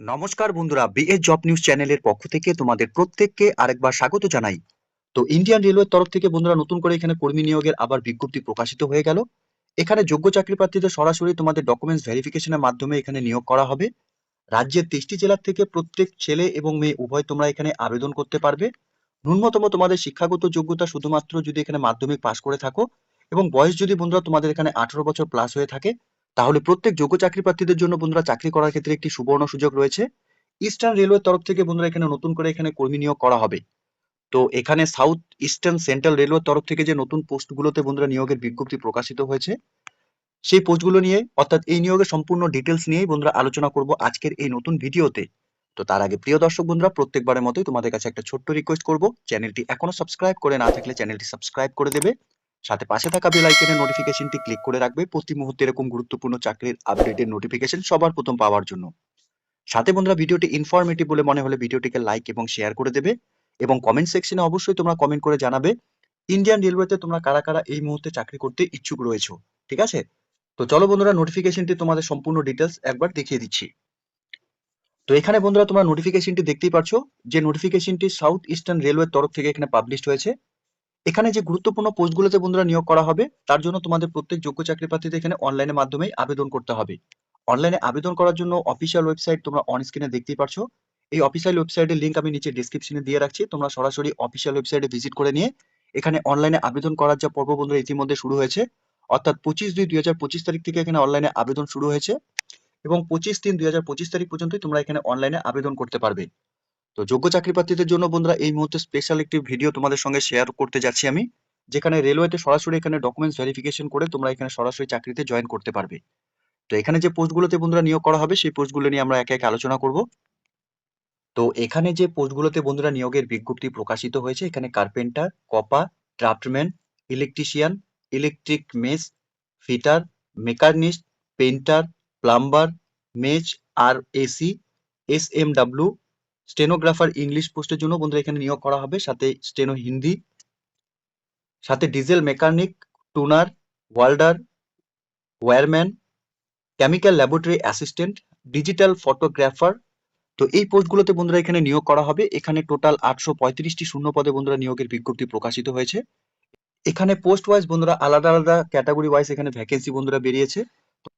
নমস্কার বন্ধুরা BS job news চ্যানেলের পক্ষ থেকে তোমাদের প্রত্যেককে আরেকবার স্বাগত জানাই। তো ইন্ডিয়ান রেলওয়ের তরফ থেকে বন্ধুরা নতুন করে এখানে কর্মী নিয়োগের আবার বিজ্ঞপ্তি প্রকাশিত হয়ে গেল। এখানে যোগ্য চাকরি প্রার্থীদের সরাসরি তোমাদের ডকুমেন্টস ভেরিফিকেশনের মাধ্যমে এখানে নিয়োগ করা হবে। রাজ্যের তেইশটি জেলার থেকে প্রত্যেক ছেলে এবং মেয়ে উভয় তোমরা এখানে আবেদন করতে পারবে। ন্যূনতম তোমাদের শিক্ষাগত যোগ্যতা শুধুমাত্র যদি এখানে মাধ্যমিক পাশ করে থাকো এবং বয়স যদি বন্ধুরা তোমাদের এখানে আঠারো বছর প্লাস হয়ে থাকে তাহলে প্রত্যেক যোগ্য চাকরি প্রার্থীদের জন্য বন্ধুরা চাকরি করার ক্ষেত্রে একটি সুবর্ণ সুযোগ রয়েছে। ইস্টার্ন রেলওয়ের তরফ থেকে বন্ধুরা এখানে নতুন করে এখানে কর্মী নিয়োগ করা হবে। তো এখানে সাউথ ইস্টার্ন সেন্ট্রাল রেলওয়ের তরফ থেকে যে নতুন পোস্টগুলোতে বন্ধুরা নিয়োগের বিজ্ঞপ্তি প্রকাশিত হয়েছে, সেই পোস্টগুলো নিয়ে, অর্থাৎ এই নিয়োগের সম্পূর্ণ ডিটেলস নিয়েই বন্ধুরা আলোচনা করব আজকের এই নতুন ভিডিওতে। তো তার আগে প্রিয় দর্শক বন্ধুরা, প্রত্যেকবারের মতোই তোমাদের কাছে একটা ছোট্ট রিকোয়েস্ট করব। চ্যানেলটি এখনও সাবস্ক্রাইব করে না থাকলে চ্যানেলটি সাবস্ক্রাইব করে দেবে। সাথে পাশে থাকা বেল আইকনের নোটিফিকেশনটি ক্লিক করে রাখবে। প্রতি মুহূর্তে এরকম গুরুত্বপূর্ণ চাকরির আপডেটের নোটিফিকেশন সবার প্রথম পাওয়ার জন্য। সাথে বন্ধুরা, ভিডিওটি ইনফরমেটিভ বলে মনে হলে ভিডিওটিকে লাইক এবং শেয়ার করে দেবে এবং কমেন্ট সেকশনে অবশ্যই তোমরা কমেন্ট করে জানাবে ইন্ডিয়ান রেলওয়েতে তোমরা কারা কারা এই মুহূর্তে চাকরি করতে ইচ্ছুক রয়েছো, ঠিক আছে? তো চলো বন্ধুরা নোটিফিকেশনটি তোমাদের সম্পূর্ণ ডিটেলস একবার দেখিয়ে দিচ্ছি। তো এখানে বন্ধুরা, তোমরা নোটিফিকেশনটি দেখতেই পাচ্ছ যে নোটিফিকেশনটি সাউথ ইস্টার্ন রেলওয়ের তরফ থেকে এখানে পাবলিশ হয়েছে। এখানে যে গুরুত্বপূর্ণ পোস্টগুলোতে বন্ধুরা নিয়োগ করা হবে, তার জন্য তোমাদের প্রত্যেক যোগ্য চাকরি প্রার্থীদের এখানে অনলাইনের মাধ্যমে আবেদন করতে হবে। অনলাইনে আবেদন করার জন্য অফিসিয়াল ওয়েবসাইট তোমরা অন স্ক্রিনে দেখতেই পারছ। এই অফিসিয়াল ওয়েবসাইটের লিংক আমি নিচে ডিসক্রিপশনে দিয়ে রাখছি, তোমরা সরাসরি অফিসিয়াল ওয়েবসাইটে ভিজিট করে নিয়ে এখানে অনলাইনে আবেদন করার যা পর্ব বন্ধুরা ইতিমধ্যে শুরু হয়েছে, অর্থাৎ পঁচিশ দুই দুই তারিখ থেকে এখানে অনলাইনে আবেদন শুরু হয়েছে এবং পঁচিশ তিন দুই তারিখ পর্যন্তই তোমরা এখানে অনলাইনে আবেদন করতে পারবে। তো যোগ্য চাকরি প্রার্থীদের জন্য বন্ধুরা, এই মুহূর্তে স্পেশাল একটি ভিডিও তোমাদের সঙ্গে শেয়ার করতে যাচ্ছি আমি, যেখানে রেলওয়েতে সরাসরি এখানে ডকুমেন্টস ভেরিফিকেশন করে তোমরা এখানে সরাসরি চাকরিতে জয়েন করতে পারবে। তো এখানে যে পোস্টগুলোতে বন্ধুরা নিয়োগ করা হবে, সেই পোস্টগুলো নিয়ে আমরা একে একে আলোচনা করব। তো এখানে যে পোস্টগুলোতে বন্ধুরা নিয়োগের বিজ্ঞপ্তি প্রকাশিত হয়েছে, এখানে carpenter COPA draughtsman electrician electric mess fitter machinist painter plumber মেজ আর AC S M stenographer English পোস্টের জন্য বন্ধুরা এখানে নিয়োগ করা হবে। সাথে স্টেনো হিন্দি সাথে diesel mechanic turner welder wireman chemical laboratory assistant digital photographer তো এই পোস্টগুলোতে বন্ধুরা এখানে নিয়োগ করা হবে। এখানে টোটাল আটশো পঁয়ত্রিশটি শূন্য পদে বন্ধুরা নিয়োগের বিজ্ঞপ্তি প্রকাশিত হয়েছে। এখানে পোস্ট ওয়াইজ বন্ধুরা আলাদা আলাদা ক্যাটাগরি ওয়াইজ এখানে ভ্যাকেন্সি বন্ধুরা বেরিয়েছে।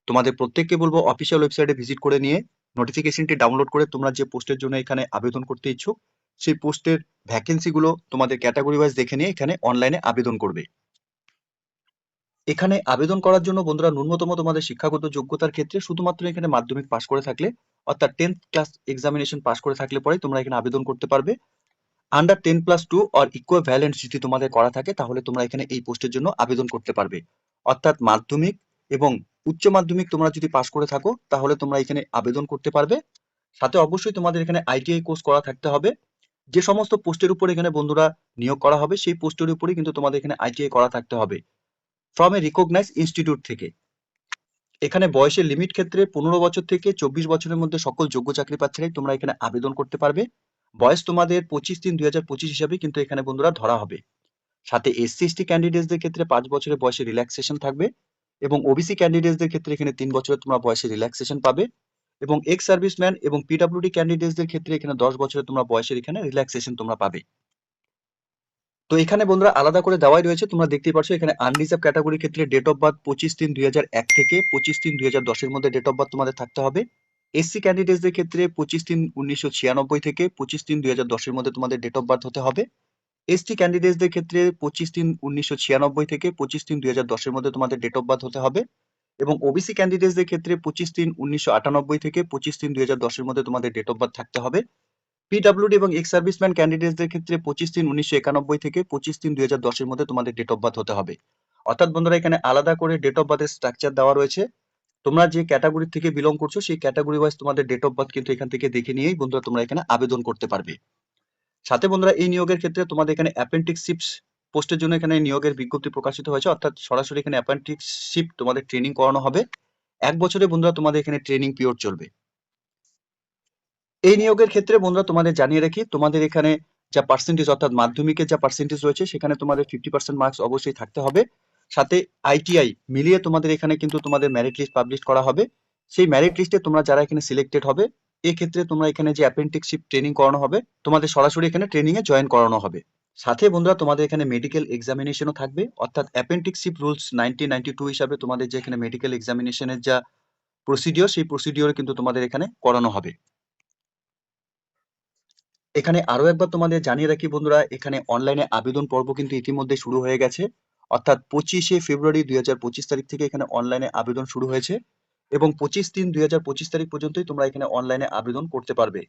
তোমাদের প্রত্যেককে বলব অফিসিয়াল ওয়েবসাইটে ভিজিট করে নিয়ে নোটিফিকেশনটি ডাউনলোড করে তোমরা যে পোস্টের জন্য এখানে আবেদন করতে ইচ্ছুক, সেই পোস্টের ভ্যাকেন্সি গুলো তোমাদের ক্যাটাগরি ওয়াইজ দেখে নিয়ে এখানে অনলাইনে আবেদন করবে। এখানে আবেদন করার জন্য বন্ধুরা ন্যূনতম তোমাদের শিক্ষাগত যোগ্যতার ক্ষেত্রে শুধুমাত্র এখানে মাধ্যমিক পাশ করে থাকলে, অর্থাৎ টেন্থ ক্লাস এক্সামিনেশন পাশ করে থাকলে পরে তোমরা এখানে আবেদন করতে পারবে। Under ten plus two or equivalent যদি তোমাদের করা থাকে, তাহলে তোমরা এখানে এই পোস্টের জন্য আবেদন করতে পারবে। অর্থাৎ মাধ্যমিক এবং উচ্চ মাধ্যমিক তোমরা যদি পাশ করে থাকো, তাহলে তোমরা এখানে আবেদন করতে পারবে। সাথে অবশ্যই তোমাদের এখানে আইটিআই কোর্স করা থাকতে হবে। যে সমস্ত পোস্টের উপর এখানে বন্ধুরা নিয়োগ করা হবে, সেই পোস্টের উপরেই কিন্তু তোমাদের এখানে আইটিআই করা থাকতে হবে। ফ্রম এ রিকগনাইজ ইনস্টিটিউট থেকে। এখানে বয়সের লিমিট ক্ষেত্রে পনেরো বছর থেকে চব্বিশ বছরের মধ্যে সকল যোগ্য চাকরি প্রার্থীরাই তোমরা এখানে আবেদন করতে পারবে। বয়স তোমাদের পঁচিশ তিন দুই হাজার পঁচিশ হিসাবে কিন্তু এখানে বন্ধুরা ধরা হবে। সাথে এসসি এসটি ক্যান্ডিডেটসদের ক্ষেত্রে পাঁচ বছরের বয়সে রিল্যাক্সেশন থাকবে। এবং ওবিসি ক্যান্ডিডেটসদের ক্ষেত্রে এখানে তিন বছরের তোমরা বয়সে রিল্যাক্সেশন পাবে এবং এক্স সার্ভিসম্যান এবং পিডাব্লিউডি ক্যান্ডিডেটসদের ক্ষেত্রে এখানে দশ বছরের তোমরা বয়সের এখানে রিল্যাক্সেশন তোমরা পাবে। তো এখানে বন্ধুরা আলাদা করে দেওয়াই রয়েছে, তোমরা দেখতেই পাচ্ছ এখানে আনরিজার্ভ ক্যাটাগরির ক্ষেত্রে ডেট অফ বার্থ পঁচিশ তিন দুই এক থেকে পঁচিশ তিন দুই দশের মধ্যে ডেট অফ বার্থ তোমাদের থাকতে হবে। এসসি ক্যান্ডিডেটসদের ক্ষেত্রে পঁচিশ তিন উনিশশো ছিয়ানব্বই থেকে পঁচিশ তিন দুই দশের মধ্যে তোমাদের ডেট অফ বার্থ হতে হবে। এসটি ক্যান্ডিডেটসদের ক্ষেত্রে পঁচিশ তিন উনিশশো ছিয়ানব্বই থেকে পঁচিশ তিন দুই হাজার মধ্যে তোমাদের ডেট অফ বার্থ হতে হবে এবং ওবিসি ক্যান্ডিডেটসদের ক্ষেত্রে পঁচিশ তিন উনিশশো আটানব্বই থেকে পঁচিশ তিন দুই হাজার মধ্যে তোমাদের ডেট অফ বার্থ থাকতে হবে। পিডাব্লিউডি এবং এক্স সার্ভিসম্যান ক্যান্ডিডেটসদের ক্ষেত্রে পঁচিশ তিন উনিশশো একানব্বই থেকে পঁচিশ তিন দুই হাজার মধ্যে তোমাদের ডেট অফ বার্থ হতে হবে। অর্থাৎ বন্ধুরা, এখানে আলাদা করে ডেট অফ বার্থের স্ট্রাকচার দেওয়া রয়েছে। তোমরা যে ক্যাটাগরি থেকে বিলং করছ, সেই ক্যাটাগরি ওয়াইজ তোমাদের ডেট অফ বার্থ কিন্তু এখান থেকে দেখে নিয়েই বন্ধুরা তোমরা এখানে আবেদন করতে পারবে। সাথে বন্ধুরা, এই নিয়োগের ক্ষেত্রে তোমাদের এখানে অ্যাপেন্টিক্সিপস পোস্টের জন্য এখানে নিয়োগের বিজ্ঞপ্তি প্রকাশিত হয়েছে। অর্থাৎ সরাসরি এখানে অ্যাপেন্টিক্সশিপ তোমাদের ট্রেনিং করানো হবে। এক বছরে বন্ধুরা, তোমাদের এখানে ট্রেনিং পিরিয়ড চলবে। এই নিয়োগের ক্ষেত্রে বন্ধুরা, তোমাদের জানিয়ে রাখি, তোমাদের এখানে যা পার্সেন্টেজ অর্থাৎ মাধ্যমিকের যা পার্সেন্টেজ রয়েছে, সেখানে তোমাদের ফিফটি পার্সেন্ট মার্কস অবশ্যই থাকতে হবে। সাথে আইটিআই মিলিয়ে তোমাদের এখানে কিন্তু তোমাদের মেরিট লিস্ট পাবলিশ করা হবে। সেই মেরিট লিস্টে তোমরা যারা এখানে সিলেক্টেড হবে এক্ষেত্রে তোমরা এখানে যে অ্যাপেন্ডিক্সশিপ ট্রেনিং করানো হবে, তোমাদের সরাসরি এখানে ট্রেনিং এ জয়েন করানো হবে। সাথে বন্ধুরা, তোমাদের এখানে মেডিকেল এক্সামিনেশনও থাকবে। অর্থাৎ apprenticeship rules nineteen ninety two হিসাবে তোমাদের যে এখানে মেডিকেল এক্সামিনেশনের যা প্রসিডিওর সেই প্রসিডিওর কিন্তু তোমাদের এখানে করানো হবে। এখানে আরও একবার তোমাদের জানিয়ে রাখি বন্ধুরা, এখানে অনলাইনে আবেদন পর্ব কিন্তু ইতিমধ্যে শুরু হয়ে গেছে। অর্থাৎ পঁচিশে ফেব্রুয়ারি দুই হাজার পঁচিশ তারিখ থেকে এখানে অনলাইনে আবেদন শুরু হয়েছে। এবং পঁচিশ তিন দুই হাজার পঁচিশ তারিখ পর্যন্তই তোমরা এখানে অনলাইনে আবেদন করতে পারবে।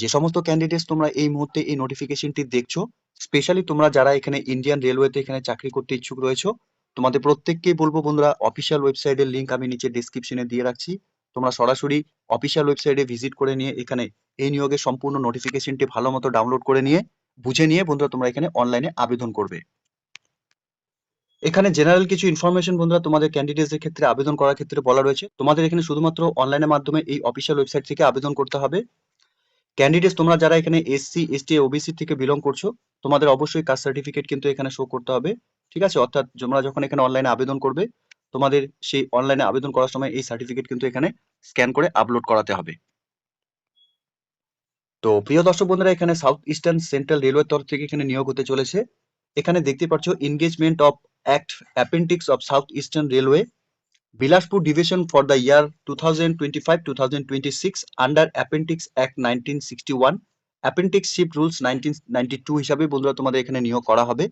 যে সমস্ত ক্যান্ডিডেটস তোমরা এই মুহূর্তে এই নোটিফিকেশনটি দেখছ স্পেশালি তোমরা যারা এখানে ইন্ডিয়ান রেলওয়েতে এখানে চাকরি করতে ইচ্ছুক রয়েছো, তোমাদের প্রত্যেককেই বলব বন্ধুরা অফিসিয়াল ওয়েবসাইটের লিংক আমি নিচে ডিসক্রিপশনে দিয়ে রাখছি। তোমরা সরাসরি অফিসিয়াল ওয়েবসাইটে ভিজিট করে নিয়ে এখানে এই নিয়োগের সম্পূর্ণ নোটিফিকেশনটি ভালো মতো ডাউনলোড করে নিয়ে, বুঝে নিয়ে বন্ধুরা তোমরা এখানে অনলাইনে আবেদন করবে। এখানে জেনারেল কিছু ইনফরমেশন বন্ধুরা তোমাদের ক্যান্ডিডেটসদের ক্ষেত্রে আবেদন করার ক্ষেত্রে বলা রয়েছে। তোমাদের এখানে শুধুমাত্র অনলাইনের মাধ্যমে এই অফিসিয়াল ওয়েবসাইট থেকে আবেদন করতে হবে। ক্যান্ডিডেটস তোমরা যারা এখানে এসসি এসটি ওবিসি থেকে বিলং করছ, তোমাদের অবশ্যই কাস্ট সার্টিফিকেট কিন্তু এখানে শো করতে হবে। ঠিক আছে? অর্থাৎ তোমরা যখন এখানে অনলাইনে আবেদন করবে, তোমাদের সেই অনলাইনে আবেদন করার সময় এই সার্টিফিকেট কিন্তু এখানে স্ক্যান করে আপলোড করাতে হবে। তো প্রিয় দর্শক বন্ধুরা, এখানে সাউথ ইস্টার্ন সেন্ট্রাল রেলওয়ে তরফ থেকে এখানে নিয়োগ হতে চলেছে। এখানে দেখতে পাচ্ছ engagement of the year two thousand twenty five two thousand twenty six under apprentice act nineteen sixty one apprenticeship rules nineteen ninety two হিসাবে বন্ধুরা তোমাদের এখানে নিয়োগ করা হবে।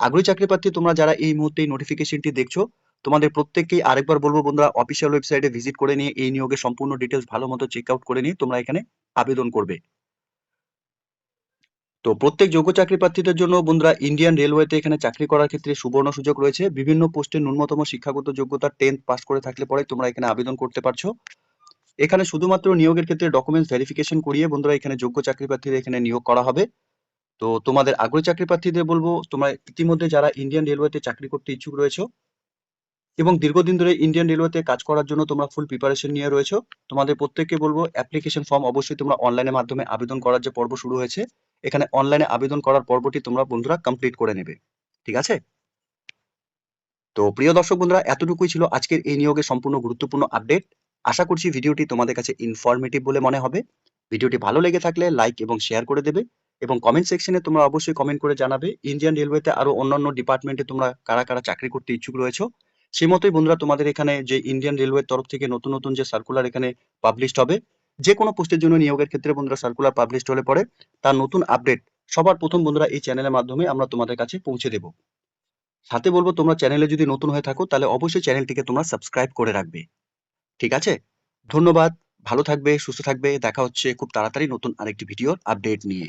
আগ্রহী চাকরি প্রার্থী তোমরা যারা এই মুহূর্তে এই নোটিফিকেশনটি দেখছ, তোমাদের প্রত্যেককেই আরেকবার বলব বন্ধুরা অফিসিয়াল ওয়েবসাইটে ভিজিট করে নিয়ে এই নিয়োগের সম্পূর্ণ ডিটেলস ভালো মতো চেক আউট করে নিয়ে তোমরা এখানে আবেদন করবে। তো প্রত্যেক যোগ্য চাকরি প্রার্থীদের জন্য বন্ধুরা ইন্ডিয়ান রেলওয়েতে এখানে চাকরি করার ক্ষেত্রে সুবর্ণ সুযোগ রয়েছে। বিভিন্ন পোস্টে ন্যূনতম শিক্ষাগত যোগ্যতা টেন্থ পাস করে থাকলে পরে তোমরা এখানে আবেদন করতে পারছ। এখানে শুধুমাত্র নিয়োগের ক্ষেত্রে ডকুমেন্টস ভেরিফিকেশন করিয়ে বন্ধুরা এখানে যোগ্য চাকরি প্রার্থীদের এখানে নিয়োগ করা হবে। তো তোমাদের আগ্রহী চাকরি প্রার্থীদের বলব, তোমরা ইতিমধ্যে যারা ইন্ডিয়ান রেলওয়েতে চাকরি করতে ইচ্ছুক রয়েছে এবং দীর্ঘদিন ধরে ইন্ডিয়ান রেলওয়েতে কাজ করার জন্য তোমরা ফুল প্রিপারেশন নিয়ে রয়েছো, তোমাদের প্রত্যেককে বলব অ্যাপ্লিকেশন ফর্ম অবশ্যই তোমরা অনলাইনের মাধ্যমে আবেদন করার যে পর্ব শুরু হয়েছে। এখানে অনলাইনে আবেদন করার পর্বটি তোমরা বন্ধুরা কমপ্লিট করে নেবে। ঠিক আছে? তো প্রিয় দর্শক বন্ধুরা, এতটুকুই ছিল আজকের এই নিয়োগের সম্পূর্ণ গুরুত্বপূর্ণ আপডেট আশা করছি ভিডিওটি তোমাদের কাছে ইনফরমেটিভ বলে মনে হবে। ভিডিওটি ভালো লেগে থাকলে লাইক এবং শেয়ার করে দেবে এবং কমেন্ট সেকশনে তোমরা অবশ্যই কমেন্ট করে জানাবে ইন্ডিয়ান রেলওয়েতে আরও অন্যান্য ডিপার্টমেন্টে তোমরা কারা কারা চাকরি করতে ইচ্ছুক রয়েছো। সেই মতোই বন্ধুরা, তোমাদের এখানে যে ইন্ডিয়ান রেলওয়ের তরফ থেকে নতুন নতুন যে সার্কুলার এখানে পাবলিশড হবে যে কোনো পোস্টের জন্য নিয়োগের ক্ষেত্রে বন্ধুরা সার্কুলার পাবলিশড হলে পরে তার নতুন আপডেট সবার প্রথম বন্ধুরা এই চ্যানেলের মাধ্যমে আমরা তোমাদের কাছে পৌঁছে দেব। সাথে বলব, তোমরা চ্যানেলে যদি নতুন হয়ে থাকো, তাহলে অবশ্যই চ্যানেলটিকে তোমরা সাবস্ক্রাইব করে রাখবে। ঠিক আছে? ধন্যবাদ, ভালো থাকবে, সুস্থ থাকবে, দেখা হচ্ছে খুব তাড়াতাড়ি নতুন আরেকটি ভিডিওর আপডেট নিয়ে।